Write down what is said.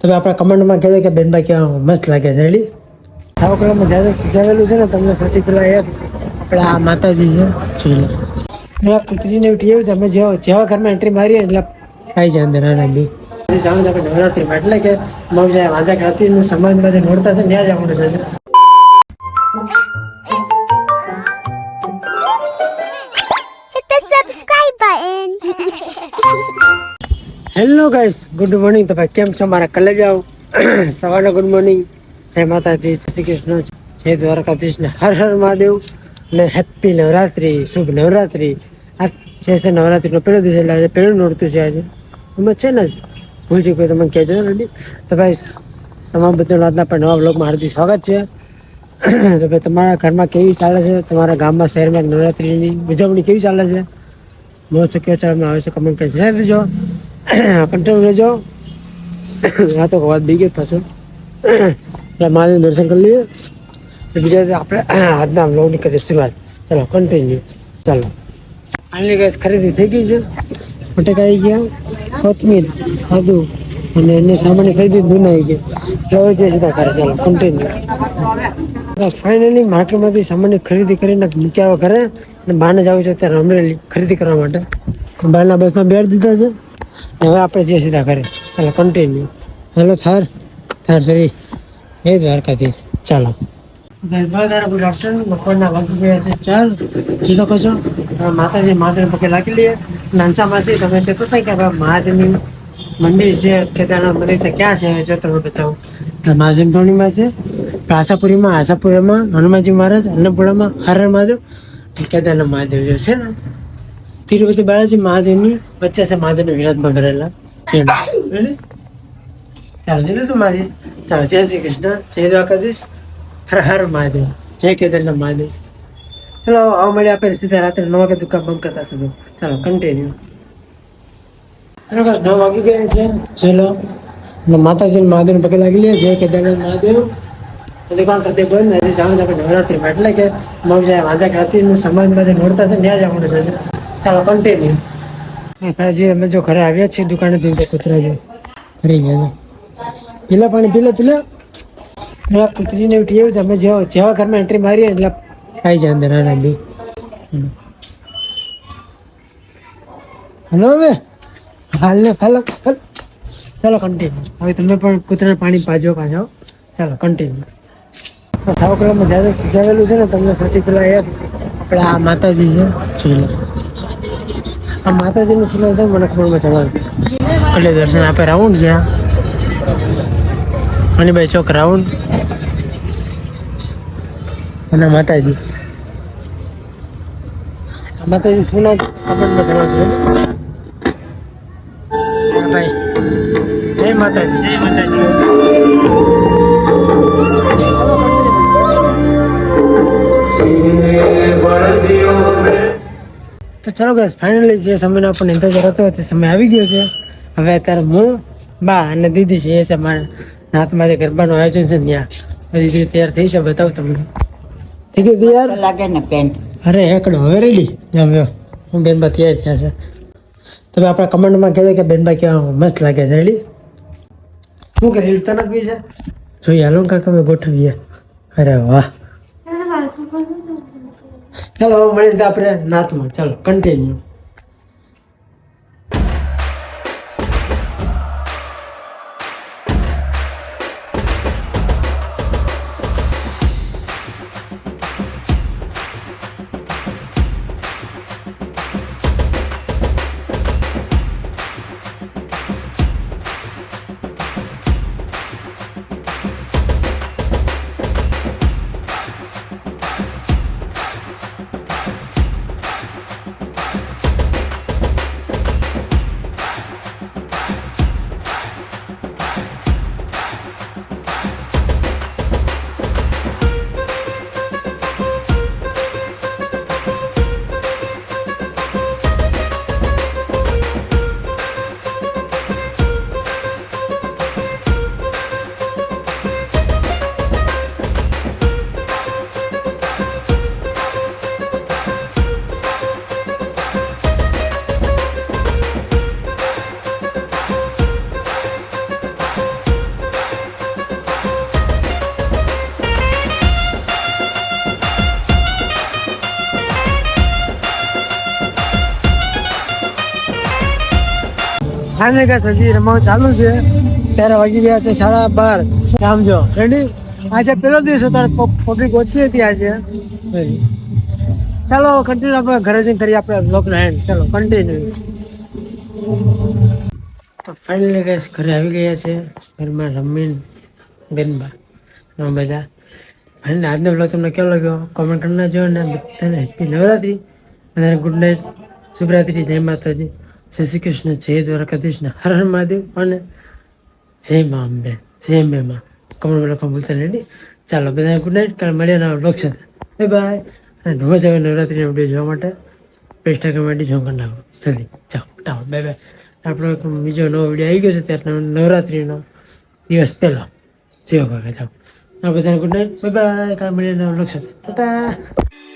તમે આપણા કમેન્ટમાં કહેજો કે બેનભાઈ કેવા મસ્ત લાગે છે. રેડી સાવકળામાં જ્યારે સજાવેલું છે ને તમને સૌથી પહેલા એક આપણા આ માતાજી છે. મેં કૂતરીને ઉઠી એવું છે અમે જેવા જેવા ઘરમાં એન્ટ્રી મારીએ એટલે આવી જાય અંદર આના બી. છે આપણે નવરાત્રીમાં એટલે કે મગ જાય વાંચા રાત્રિનું સમાજમાં જે નોરતા છે ત્યાં જ છે. હેલો ગાઈસ ગુડ મોર્નિંગ તો ભાઈ, કેમ છો? મારા કલે જાઓ સવારના ગુડ મોર્નિંગ જય માતાજી. શ્રી કૃષ્ણ. જય દ્વારકાધીશ ને હર હર મહાદેવ. ને હેપી નવરાત્રી. શુભ નવરાત્રી. આ જે છે નવરાત્રીનો પહેલો દિવસ એટલે આજે પહેલું નોરતું છે આજે. એમાં છે ને જ ભૂલથી કોઈ તમે કહેજો. રેડી તો ભાઈ, તમામ બધાનું આજના પણ નવા બ્લોગમાં હાર્દિક સ્વાગત છે. તો ભાઈ, તમારા ઘરમાં કેવી ચાલે છે? તમારા ગામમાં, શહેરમાં નવરાત્રીની ઉજવણી કેવી ચાલે છે? બહુ શક્ય ચાલમાં આવે છે કમેન્ટ કરી જણાવી દેજો. કન્ટિન્યુ રહેજો. આ તો વાત બી ગઈ પાછું મહાદેવ દર્શન કરી લઈએ. બીજા આપણે, આજના બ્લોગની કરીએ શરૂઆત. ચાલો કન્ટિન્યુ ચાલો. આની ગેસ ખરીદી થઈ ગઈ છે. આવી ગયા. કોથમીર, આદુ અને એની સામાન્ય ખરીદી દૂન આવી ગઈ એટલે જે સીધા કરે ચાલો કન્ટિન્યુ ફાઇનલી માર્કેટમાંથી સામાન્ય ખરીદી કરીને મૂક્યા ઘરે અને બહારને જવું છે, ત્યારે અમરેલી ખરીદી કરવા માટે. બહારના બસમાં બેર દીધા છે. હવે આપણે જઈએ સીધા ઘરે. ચાલો continue hello Thar Thar sorry એ દ્વારકાધીશ ચાલો. બપોરના વાગી ગયા છે. ચાલ. જી શકો છો. માતાજી મહાદેવ પગે લાગી લઈએ. નાનસા માસી તમે કહેતો હતા કે મહાદેવની મંદિર છે કે મંદિર છે ક્યાં છે જો તમને બતાવું. મહાજન માજમટોણીમાં છે. આશાપુરીમાં આશાપુરીમાં હનુમાનજી મહારાજ અન્નપુરામાં હર મહાદેવ. કેદારનાથ મહાદેવ છે ને તિરુપતિ બાલાજી મહાદેવની વચ્ચે છે મહાદેવને વિરાજમાં કરેલા? ચાલો જઈ તું માજી. ચાલો જય શ્રી કૃષ્ણ. જય દ્વારકાધીશ. હર હર મહાદેવ. જય કેદારના મહાદેવ. ચલો આવો મળીએ આપણે સીધા રાત્રે નવ વાગે દુકાન બંધ કરતા સુધી ચાલો કન્ટિન્યુ ચલો guys, નવ વાગી ગયા છે. ચલો. માતાજી મહાદેવ પગે લાગી લે. જય કેદારનાથ મહાદેવ. દુકાન કરતી બંધ. જવાનું છે આપણે નવરાત્રીમાં. એટલે કે મગ જાય વાંચા રાત્રિનું સમાજમાં જે નોરતા છે ત્યાં જ છે ચાલો કન્ટિન્યુ જે અમે જો ઘરે આવ્યા છીએ દુકાને થી કૂતરા જો ફરી ગયા પીલા પાણી, પીલા પીલા. પેલા કૂતરીને ઉઠી એવું છે, અમે જેવા જેવા ઘરમાં એન્ટ્રી મારીએ એટલે આવી જાય અંદર નાના બી. હલો, હવે? હાલ, હાલો, હાલ. ચાલો કન્ટિન્યુ હવે તમે પણ કૂતરાને પાણી પાજો પાછો. ચાલો કન્ટિન્યુ સાવ કલરમાં જ્યારે સજાવેલું છે ને, તમને સૌથી પહેલાં એક આપણે માતાજી છે. આ માતાજીનું સુનામ છે મને ખબરમાં જણાવ્યું એટલે દર્શન આપે રાઉન્ડ છે આ મનીભાઈ ચોક રાઉન્ડ. અને માતાજી. આ માતાજી શું નામ કમેન્ટમાં જણાવજો હા ભાઈ. જય માતાજી. જય માતાજી. તો ચલો ગાઈસ ફાઇનલી જે સમયનો આપણને ઇંતજાર હતો તે સમય આવી ગયો છે. હવે અત્યારે હું બા અને દીદી છે એ છે મારા નાતમાં જે ગરબાનું આયોજન છે ત્યાં. દીદી તૈયાર થઈ છે બતાવું તમને. થઈ ગઈ તૈયાર લાગે ને પેન્ટ. અરે એકડો હવે રેડી જમ્યો હું બેનબા તૈયાર થયા છે. તમે આપણા કમેન્ટમાં કહેજો કે બેનબા કેવા મસ્ત લાગે છે રેડી શું કરી રીલ નથી છે જોઈએ હાલો કાકા અમે ગોઠવીએ. અરે વાહ. ચાલો મળીશ આપણે નાથમાં. ચાલો કન્ટિન્યુ ફાઇનલી ગાઈસ હજી રમવાનું ચાલુ છે? ત્યારે વાગી ગયા છે સાડા બાર. આમ જો રેડી આજે પેલો દિવસ હતો પબ્લિક ઓછી હતી આજે. ચાલો કન્ટિન્યુ આપણે ઘરે જઈને કરીએ આપણે બ્લોગનો એન્ડ ચાલો કન્ટિન્યુ તો ફાઇનલી ગેસ ઘરે આવી ગયા છે. ઘરમાં રમીન બેનબા બધા. અને આજનો બ્લોગ તમને કેવો લાગ્યો? કોમેન્ટ કરી નાખજો અને બધાને હેપી નવરાત્રી. બધાને ગુડ નાઇટ શુભરાત્રી. જય માતાજી. જય શ્રી કૃષ્ણ, જય દ્વારકાધીશ ને હર હર મહાદેવ અને જય મા અંબે, જય અંબે માં. કમળ લખવા ભૂલતા રેડી ચાલો, બધાને ગુડ નાઇટ કાલે મળ્યા નવા બ્લોગ સાથે. બાય બાય અને રોજ હવે નવરાત્રીનો વીડિયો જોવા માટે ઇન્સ્ટાગ્રામ આઈડી જોઈન કરી નાખો. જલ્દી ચાલો ટાવો બાય બાય આપણો બીજો નવો વીડિયો આવી ગયો છે ત્યારે નવરાત્રીનો દિવસ પહેલો. જેવો ભાગે જાઓ. આ બધાને ગુડ નાઇટ બાય બાય કાલે મળીએ નવા બ્લોગ સાથે. ટાટા.